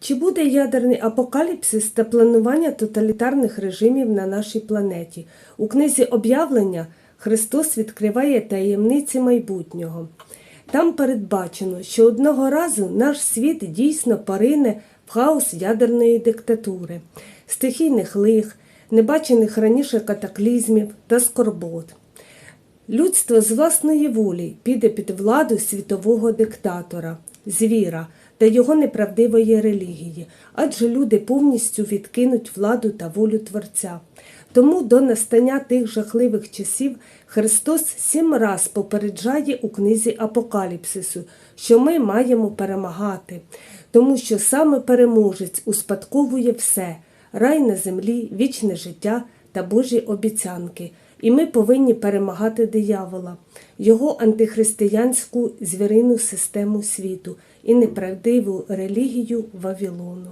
Чи буде ядерний апокаліпсис та планування тоталітарних режимів на нашій планеті? У книзі об'явлення Христос відкриває таємниці майбутнього. Там передбачено, що одного разу наш світ дійсно порине в хаос ядерної диктатури, стихійних лих, небачених раніше катаклізмів та скорбот. Людство з власної волі піде під владу світового диктатора, звіра та його неправдивої релігії, адже люди повністю відкинуть владу та волю Творця. Тому до настання тих жахливих часів Христос сім раз попереджає у книзі Апокаліпсису, що ми маємо перемагати, тому що саме переможець успадковує все рай на землі, вічне життя та Божі обіцянки. І ми повинні перемагати диявола, його антихристиянську звірину систему світу і неправдиву релігію Вавилону.